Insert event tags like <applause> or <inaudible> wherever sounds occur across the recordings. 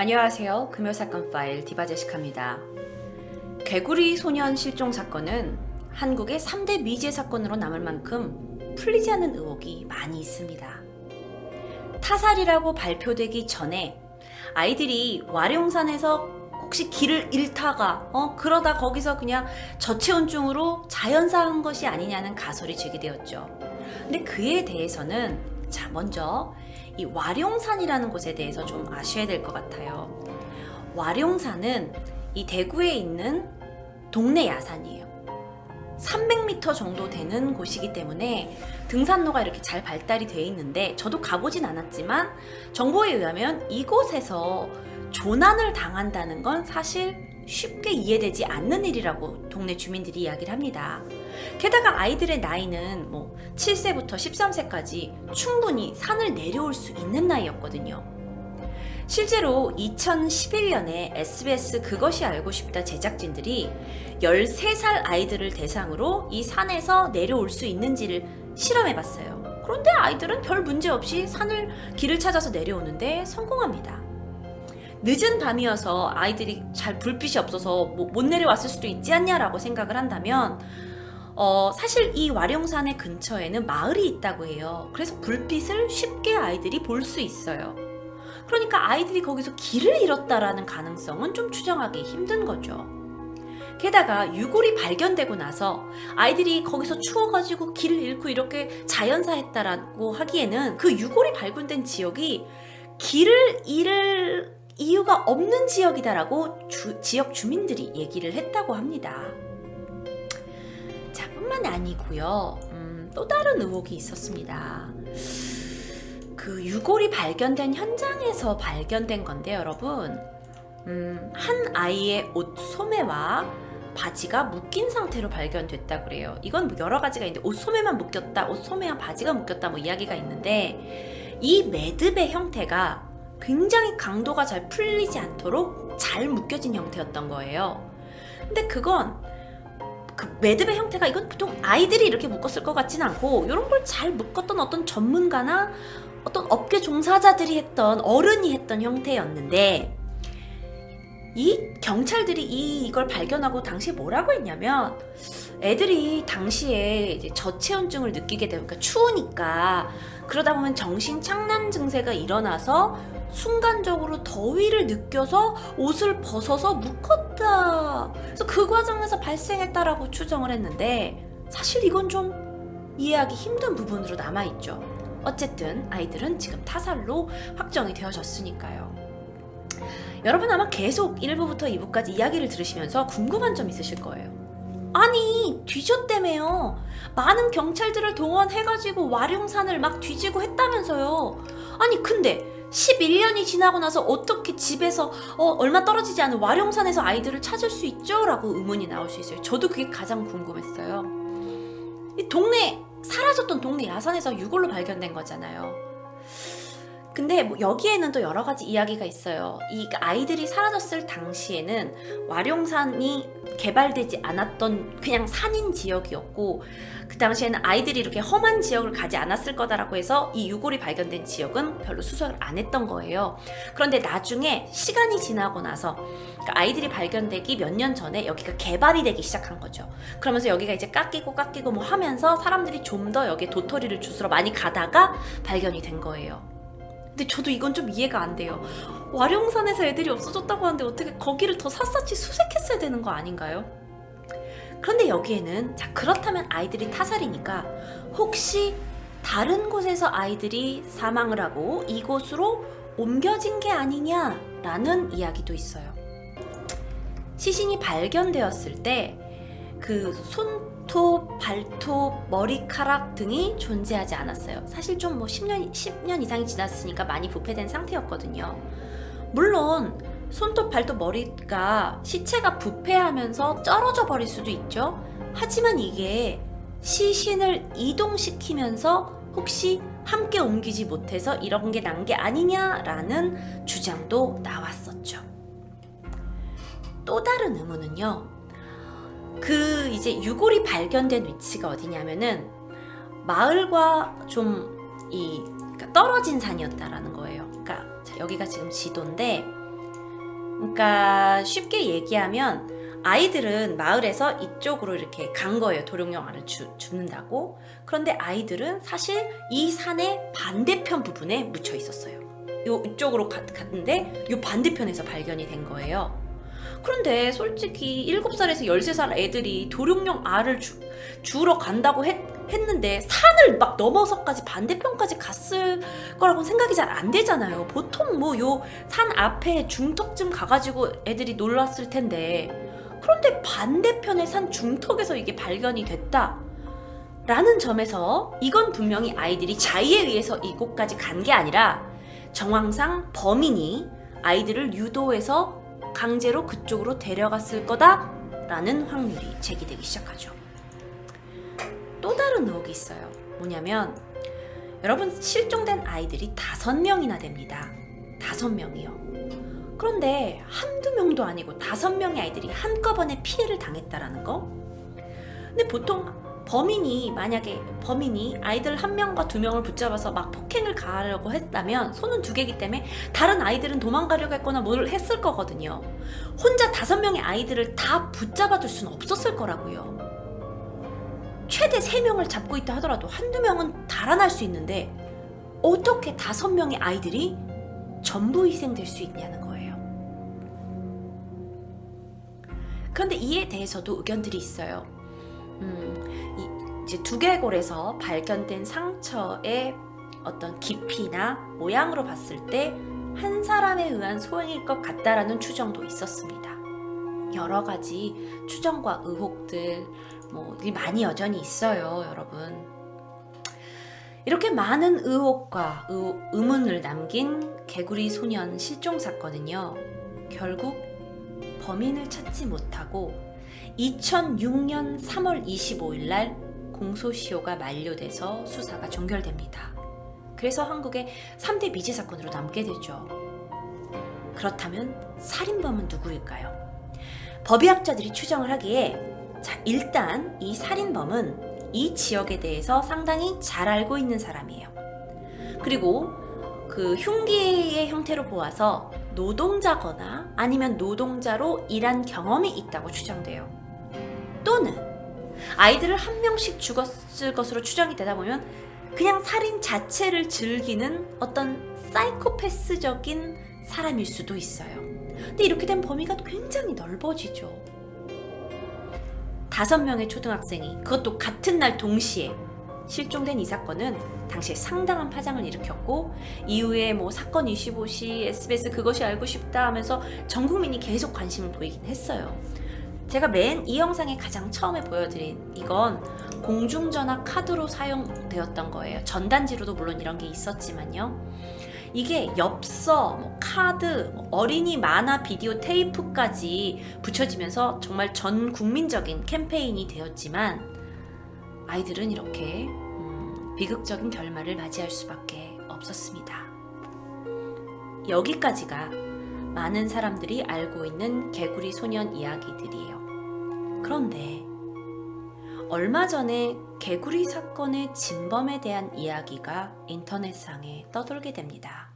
안녕하세요. 금요사건 파일 디바제시카입니다. 개구리 소년 실종 사건은 한국의 3대 미제 사건으로 남을 만큼 풀리지 않는 의혹이 많이 있습니다. 타살이라고 발표되기 전에 아이들이 와룡산에서 혹시 길을 잃다가 어 그러다 거기서 그냥 저체온증으로 자연사한 것이 아니냐는 가설이 제기되었죠. 근데 그에 대해서는 자 먼저 이 와룡산이라는 곳에 대해서 좀 아셔야 될 것 같아요. 와룡산은 이 대구에 있는 동네 야산이에요. 300m 정도 되는 곳이기 때문에 등산로가 이렇게 잘 발달이 돼 있는데 저도 가보진 않았지만 정보에 의하면 이곳에서 조난을 당한다는 건 사실 쉽게 이해되지 않는 일이라고 동네 주민들이 이야기를 합니다. 게다가 아이들의 나이는 뭐 7세부터 13세까지 충분히 산을 내려올 수 있는 나이였거든요. 실제로 2011년에 SBS 그것이 알고 싶다 제작진들이 13살 아이들을 대상으로 이 산에서 내려올 수 있는지를 실험해 봤어요. 그런데 아이들은 별 문제 없이 산을 길을 찾아서 내려오는데 성공합니다. 늦은 밤이어서 아이들이 잘 불빛이 없어서 뭐 못 내려왔을 수도 있지 않냐라고 생각을 한다면 어, 사실 이 와룡산의 근처에는 마을이 있다고 해요. 그래서 불빛을 쉽게 아이들이 볼 수 있어요. 그러니까 아이들이 거기서 길을 잃었다라는 가능성은 좀 추정하기 힘든 거죠. 게다가 유골이 발견되고 나서 아이들이 거기서 추워가지고 길을 잃고 이렇게 자연사했다라고 하기에는 그 유골이 발견된 지역이 길을 잃을 이유가 없는 지역이다라고 주- 지역 주민들이 얘기를 했다고 합니다. 자, 뿐만 아니고요. 음, 또 다른 의혹이 있었습니다. 그 유골이 발견된 현장에서 발견된 건데 여러분, 음, 한 아이의 옷 소매와 바지가 묶인 상태로 발견됐다 그래요. 이건 뭐 여러 가지가 있는데 옷 소매만 묶였다, 옷 소매와 바지가 묶였다 뭐 이야기가 있는데 이 매듭의 형태가 굉장히 강도가 잘 풀리지 않도록 잘 묶여진 형태였던 거예요. 근데 그건 그 매듭의 형태가 이건 보통 아이들이 이렇게 묶었을 것 같진 않고 이런 걸 잘 묶었던 어떤 전문가나 어떤 업계 종사자들이 했던 어른이 했던 형태였는데 이 경찰들이 이 이걸 발견하고 당시에 뭐라고 했냐면 애들이 당시에 이제 저체온증을 느끼게 되니까 그러니까 추우니까 그러다 보면 정신 착란 증세가 일어나서 순간적으로 더위를 느껴서 옷을 벗어서 묶었다. 그래서 그 과정에서 발생했다라고 추정을 했는데 사실 이건 좀 이해하기 힘든 부분으로 남아 있죠. 어쨌든 아이들은 지금 타살로 확정이 되어졌으니까요. 여러분 아마 계속 1부부터 2부까지 이야기를 들으시면서 궁금한 점 있으실 거예요. 아니 뒤졌다며요. 많은 경찰들을 동원해가지고 와룡산을 막 뒤지고 했다면서요. 아니 근데 11년이 지나고 나서 어떻게 집에서 어, 얼마 떨어지지 않은 와룡산에서 아이들을 찾을 수 있죠? 라고 의문이 나올 수 있어요. 저도 그게 가장 궁금했어요. 이 동네 사라졌던 동네 야산에서 유골로 발견된 거잖아요. 근데 뭐 여기에는 또 여러 가지 이야기가 있어요. 이 아이들이 사라졌을 당시에는 와룡산이 개발되지 않았던 그냥 산인 지역이었고 그 당시에는 아이들이 이렇게 험한 지역을 가지 않았을 거다라고 해서 이 유골이 발견된 지역은 별로 수색을 안 했던 거예요. 그런데 나중에 시간이 지나고 나서 그러니까 아이들이 발견되기 몇 년 전에 여기가 개발이 되기 시작한 거죠. 그러면서 여기가 이제 깎이고 깎이고 뭐 하면서 사람들이 좀 더 여기에 도토리를 주스러 많이 가다가 발견이 된 거예요. 근데 저도 이건 좀 이해가 안 돼요. 와룡산에서 애들이 없어졌다고 하는데 어떻게 거기를 더 샅샅이 수색했어야 되는 거 아닌가요? 그런데 여기에는 자 그렇다면 아이들이 타살이니까 혹시 다른 곳에서 아이들이 사망을 하고 이곳으로 옮겨진 게 아니냐라는 이야기도 있어요. 시신이 발견되었을 때 그 손톱, 발톱, 머리카락 등이 존재하지 않았어요. 사실 좀 뭐 10년, 10년 이상이 지났으니까 많이 부패된 상태였거든요. 물론 손톱, 발톱, 머리가 시체가 부패하면서 쩔어져 버릴 수도 있죠. 하지만 이게 시신을 이동시키면서 혹시 함께 옮기지 못해서 이런 게 난 게 아니냐라는 주장도 나왔었죠. 또 다른 의문은요. 그 이제 유골이 발견된 위치가 어디냐면은 마을과 좀 이 떨어진 산이었다라는 거예요. 그러니까 자, 여기가 지금 지도인데 그러니까 쉽게 얘기하면 아이들은 마을에서 이쪽으로 이렇게 간 거예요. 주, 줍는다고. 그런데 아이들은 사실 이 산의 반대편 부분에 묻혀 있었어요. 요 이쪽으로 갔, 갔는데 요 반대편에서 발견이 된 거예요. 그런데 솔직히 7살에서 13살 애들이 도룡령 알을 주, 주우러 간다고 했, 했는데 산을 막 넘어서까지 반대편까지 갔을 거라고 생각이 잘 안 되잖아요. 보통 뭐 요 산 앞에 중턱쯤 가가지고 애들이 놀랐을 텐데 그런데 반대편의 산 중턱에서 이게 발견이 됐다. 라는 점에서 이건 분명히 아이들이 자의에 의해서 이곳까지 간 게 아니라 정황상 범인이 아이들을 유도해서 강제로 그쪽으로 데려갔을 거다라는 확률이 제기되기 시작하죠. 또 다른 의혹이 있어요. 뭐냐면 여러분 실종된 아이들이 다섯 명이나 됩니다. 다섯 명이요. 그런데 한두 명도 아니고 다섯 명의 아이들이 한꺼번에 피해를 당했다라는 거? 근데 보통 범인이 만약에 범인이 아이들 한 명과 두 명을 붙잡아서 막 폭행을 가하려고 했다면 손은 두 개기 때문에 다른 아이들은 도망가려고 했거나 뭘 했을 거거든요. 혼자 다섯 명의 아이들을 다 붙잡아둘 수는 없었을 거라고요. 최대 세 명을 잡고 있다 하더라도 한두 명은 달아날 수 있는데 어떻게 다섯 명의 아이들이 전부 희생될 수 있냐는 거예요. 그런데 이에 대해서도 의견들이 있어요. 음, 이, 이제 두개골에서 발견된 상처의 어떤 깊이나 모양으로 봤을 때 한 사람에 의한 소행일 것 같다라는 추정도 있었습니다. 여러 가지 추정과 의혹들 뭐 많이 여전히 있어요, 여러분. 이렇게 많은 의혹과 의, 의문을 남긴 개구리 소년 실종 사건은요. 결국 범인을 찾지 못하고 2006년 3월 25일 날 공소시효가 만료돼서 수사가 종결됩니다. 그래서 한국의 3대 미제 사건으로 남게 되죠. 그렇다면 살인범은 누구일까요? 법의학자들이 추정을 하기에 자, 일단 이 살인범은 이 지역에 대해서 상당히 잘 알고 있는 사람이에요. 그리고 그 흉기의 형태로 보아서 노동자거나 아니면 노동자로 일한 경험이 있다고 추정돼요. 또는 아이들을 한 명씩 죽었을 것으로 추정이 되다 보면 그냥 살인 자체를 즐기는 어떤 사이코패스적인 사람일 수도 있어요. 근데 이렇게 된 범위가 굉장히 넓어지죠. 다섯 명의 초등학생이 그것도 같은 날 동시에 실종된 이 사건은 당시에 상당한 파장을 일으켰고 이후에 뭐 사건 25시 SBS 그것이 알고 싶다 하면서 전 국민이 계속 관심을 보이긴 했어요. 제가 맨 이 영상에 가장 처음에 보여드린 이건 공중전화 카드로 사용되었던 거예요. 전단지로도 물론 이런 게 있었지만요. 이게 엽서, 뭐 카드, 뭐 어린이 만화 비디오 테이프까지 붙여지면서 정말 전 국민적인 캠페인이 되었지만 아이들은 이렇게 음, 비극적인 결말을 맞이할 수밖에 없었습니다. 여기까지가 많은 사람들이 알고 있는 개구리 소년 이야기들이에요. 그런데 얼마 전에 개구리 사건의 진범에 대한 이야기가 인터넷상에 떠돌게 됩니다.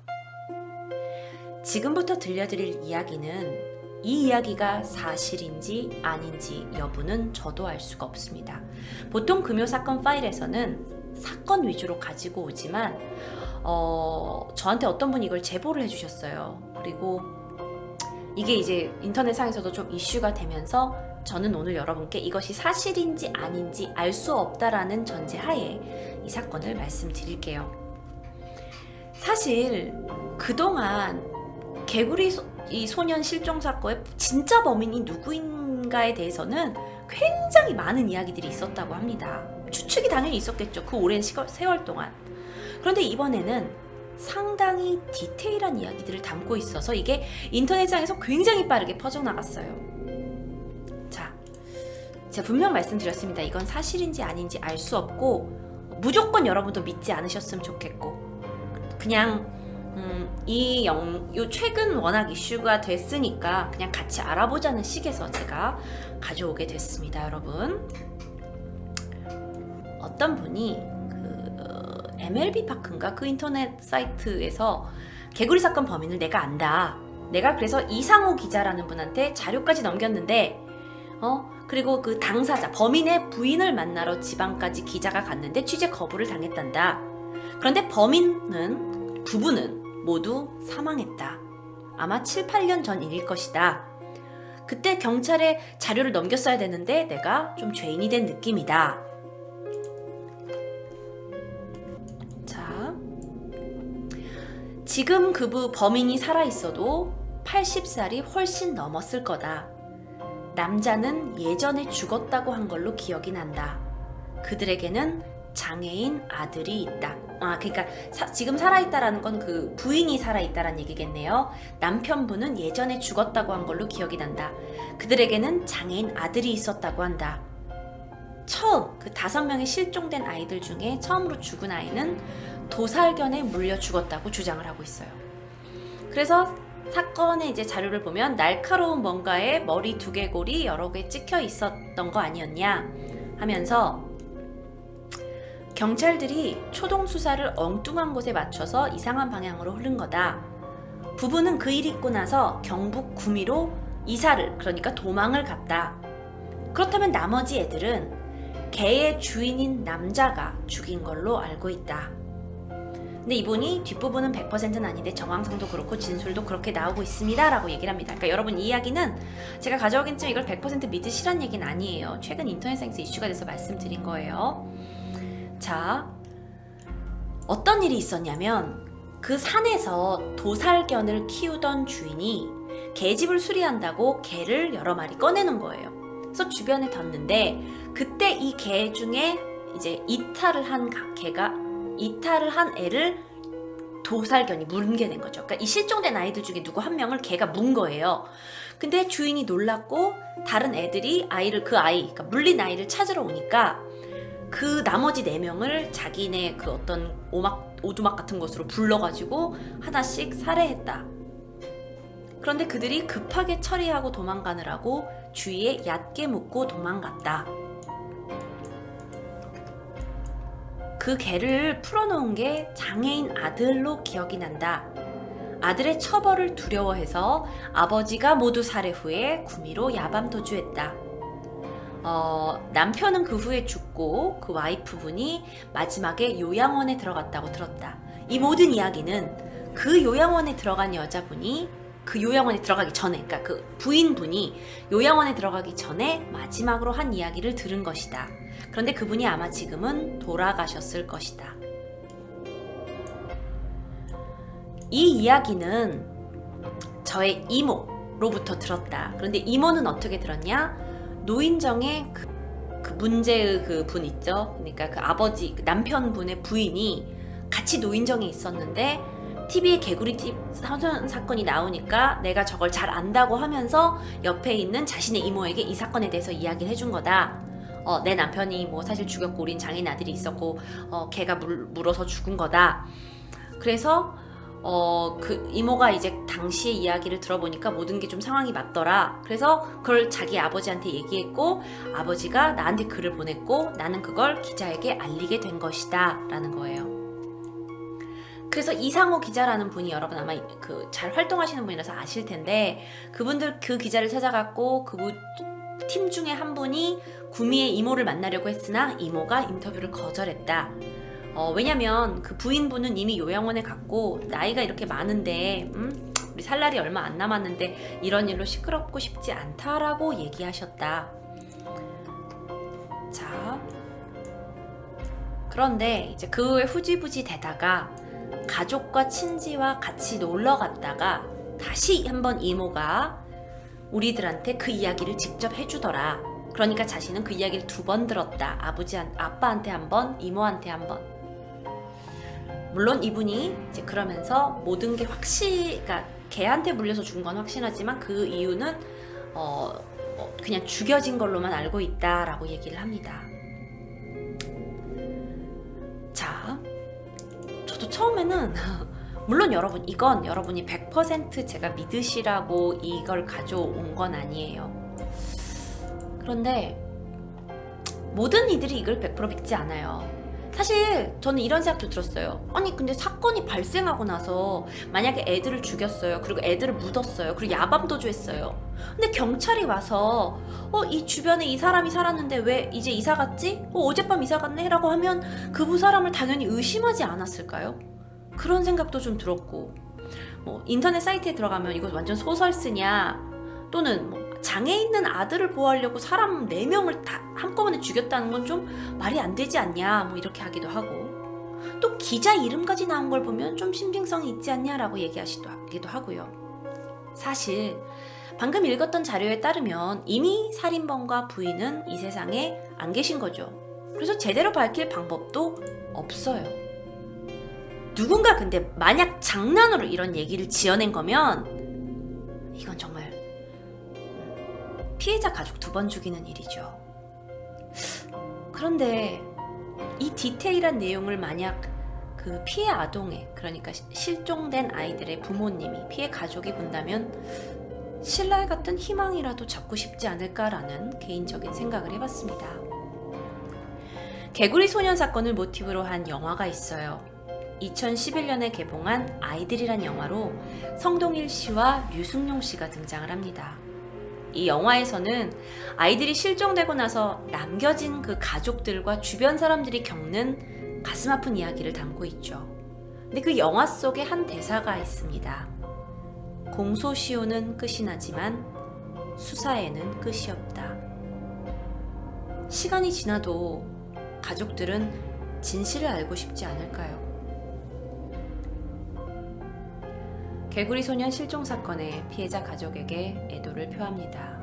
지금부터 들려드릴 이야기는 이 이야기가 사실인지 아닌지 여부는 저도 알 수가 없습니다. 보통 금요 사건 파일에서는 사건 위주로 가지고 오지만 어, 저한테 어떤 분이 이걸 제보를 해주셨어요. 그리고 이게 이제 인터넷상에서도 좀 이슈가 되면서 저는 오늘 여러분께 이것이 사실인지 아닌지 알 수 없다라는 전제하에 이 사건을 말씀드릴게요. 사실 그동안 개구리 소, 이 소년 실종 사건의 진짜 범인이 누구인가에 대해서는 굉장히 많은 이야기들이 있었다고 합니다. 추측이 당연히 있었겠죠. 그 오랜 시걸, 세월 동안. 그런데 이번에는 상당히 디테일한 이야기들을 담고 있어서 이게 인터넷상에서 굉장히 빠르게 퍼져나갔어요. 자, 제가 분명 말씀드렸습니다. 이건 사실인지 아닌지 알 수 없고 무조건 여러분도 믿지 않으셨으면 좋겠고 그냥 음, 이 영, 요 최근 워낙 이슈가 됐으니까 그냥 같이 알아보자는 식에서 제가 가져오게 됐습니다, 여러분. 어떤 분이 MLB 파크인가 그 인터넷 사이트에서 개구리 사건 범인을 내가 안다. 내가 그래서 이상호 기자라는 분한테 자료까지 넘겼는데 어 그리고 그 당사자 범인의 부인을 만나러 지방까지 기자가 갔는데 취재 거부를 당했단다. 그런데 범인은 부부는 모두 사망했다. 아마 7, 8년 전 일일 것이다. 그때 경찰에 자료를 넘겼어야 되는데 내가 좀 죄인이 된 느낌이다. 지금 그부 범인이 살아있어도 80살이 훨씬 넘었을 거다. 남자는 예전에 죽었다고 한 걸로 기억이 난다. 그들에게는 장애인 아들이 있다. 아, 그러니까 사- 지금 살아있다라는 건 그 부인이 살아있다라는 얘기겠네요. 남편분은 예전에 죽었다고 한 걸로 기억이 난다. 그들에게는 장애인 아들이 있었다고 한다. 처음 그 다섯 명의 실종된 아이들 중에 처음으로 죽은 아이는 도살견에 물려 죽었다고 주장을 하고 있어요. 그래서 사건의 이제 자료를 보면 날카로운 뭔가에 머리 두개골이 여러 개 찍혀 있었던 거 아니었냐 하면서 경찰들이 초동 수사를 엉뚱한 곳에 맞춰서 이상한 방향으로 흐른 거다. 부부는 그 일이 있고 나서 경북 구미로 이사를 그러니까 도망을 갔다. 그렇다면 나머지 애들은 개의 주인인 남자가 죽인 걸로 알고 있다. 근데 이분이 뒷부분은 100%는 아닌데 정황상도 그렇고 진술도 그렇게 나오고 있습니다. 라고 얘기를 합니다. 그러니까 여러분 이 이야기는 제가 가져오긴 좀 이걸 100% 믿으시란 얘기는 아니에요. 최근 인터넷 상에서 이슈가 돼서 말씀드린 거예요. 자, 어떤 일이 있었냐면 그 산에서 도살견을 키우던 주인이 개집을 수리한다고 개를 여러 마리 꺼내는 거예요. 그래서 주변에 뒀는데 그때 이 개 중에 이제 이탈을 한 가- 개가 이탈을 한 애를 도살견이 물게 된 거죠. 그러니까 이 실종된 아이들 중에 누구 한 명을 개가 문 거예요. 근데 주인이 놀랐고 다른 애들이 아이를 그 아이, 그러니까 물린 아이를 찾으러 오니까 그 나머지 네 명을 자기네 그 어떤 오막 오두막 같은 곳으로 불러가지고 하나씩 살해했다. 그런데 그들이 급하게 처리하고 도망가느라고 주위에 얕게 묶고 도망갔다. 그 개를 풀어놓은 게 장애인 아들로 기억이 난다. 아들의 처벌을 두려워해서 아버지가 모두 살해 후에 구미로 야밤 도주했다. 어, 남편은 그 후에 죽고 그 와이프분이 마지막에 요양원에 들어갔다고 들었다. 이 모든 이야기는 그 요양원에 들어간 여자분이 그 요양원에 들어가기 전에, 그러니까 그 부인분이 요양원에 들어가기 전에 마지막으로 한 이야기를 들은 것이다. 그런데 그분이 아마 지금은 돌아가셨을 것이다. 이 이야기는 저의 이모로부터 들었다. 그런데 이모는 어떻게 들었냐? 노인정의 그, 그 문제의 그 분 있죠. 그러니까 그 아버지, 그 남편분의 부인이 같이 노인정에 있었는데 TV에 개구리 팁 사건이 나오니까 내가 저걸 잘 안다고 하면서 옆에 있는 자신의 이모에게 이 사건에 대해서 이야기를 해준 거다. 어, 내 남편이 뭐 사실 죽였고 우린 장애인 아들이 있었고 어, 걔가 물, 물어서 죽은 거다. 그래서 어, 그 이모가 이제 당시의 이야기를 들어보니까 모든 게 좀 상황이 맞더라. 그래서 그걸 자기 아버지한테 얘기했고 아버지가 나한테 글을 보냈고 나는 그걸 기자에게 알리게 된 것이다. 라는 거예요. 그래서 이상호 기자라는 분이 여러분 아마 그 잘 활동하시는 분이라서 아실 텐데 그분들 그 기자를 찾아갔고 그분 팀 중에 한 분이 구미의 이모를 만나려고 했으나 이모가 인터뷰를 거절했다. 어, 왜냐면 그 부인분은 이미 요양원에 갔고 나이가 이렇게 많은데 음? 우리 살 날이 얼마 안 남았는데 이런 일로 시끄럽고 싶지 않다라고 얘기하셨다. 자, 그런데 이제 그 후에 후지부지 되다가 가족과 친지와 같이 놀러 갔다가 다시 한번 이모가 우리들한테 그 이야기를 직접 해주더라. 그러니까 자신은 그 이야기를 두 번 들었다. 아버지, 아빠한테 한 번, 이모한테 한 번. 물론 이분이 이제 그러면서 모든 게 확실, 그러니까 개한테 물려서 죽은 건 확신하지만 그 이유는 어, 어, 그냥 죽여진 걸로만 알고 있다라고 얘기를 합니다. 자, 저도 처음에는 <laughs> 물론 여러분 이건 여러분이 100% 제가 믿으시라고 이걸 가져온 건 아니에요. 그런데 모든 이들이 이걸 100% 믿지 않아요. 사실 저는 이런 생각도 들었어요. 아니 근데 사건이 발생하고 나서 만약에 애들을 죽였어요. 그리고 애들을 묻었어요. 그리고 야밤도주 했어요. 근데 경찰이 와서 어 이 주변에 이 사람이 살았는데 왜 이제 이사 갔지? 어 어젯밤 이사 갔네라고 하면 그 사람을 당연히 의심하지 않았을까요? 그런 생각도 좀 들었고 뭐 인터넷 사이트에 들어가면 이거 완전 소설 쓰냐 또는 뭐 장애 있는 아들을 보호하려고 사람 4명을 다 한꺼번에 죽였다는 건 좀 말이 안 되지 않냐 뭐 이렇게 하기도 하고 또 기자 이름까지 나온 걸 보면 좀 신빙성이 있지 않냐라고 얘기하시기도 하고요. 사실 방금 읽었던 자료에 따르면 이미 살인범과 부인은 이 세상에 안 계신 거죠. 그래서 제대로 밝힐 방법도 없어요. 누군가 근데 만약 장난으로 이런 얘기를 지어낸 거면 이건 정말 피해자 가족 두 번 죽이는 일이죠. 그런데 이 디테일한 내용을 만약 그 피해 아동의 그러니까 시- 실종된 아이들의 부모님이 피해 가족이 본다면 신랄 같은 희망이라도 잡고 싶지 않을까라는 개인적인 생각을 해봤습니다. 개구리 소년 사건을 모티브로 한 영화가 있어요. 2011년에 개봉한 아이들이란 영화로 성동일 씨와 류승룡 씨가 등장을 합니다. 이 영화에서는 아이들이 실종되고 나서 남겨진 그 가족들과 주변 사람들이 겪는 가슴 아픈 이야기를 담고 있죠. 근데 그 영화 속에 한 대사가 있습니다. 공소시효는 끝이 나지만 수사에는 끝이 없다. 시간이 지나도 가족들은 진실을 알고 싶지 않을까요? 개구리 소년 실종 사건의 피해자 가족에게 애도를 표합니다.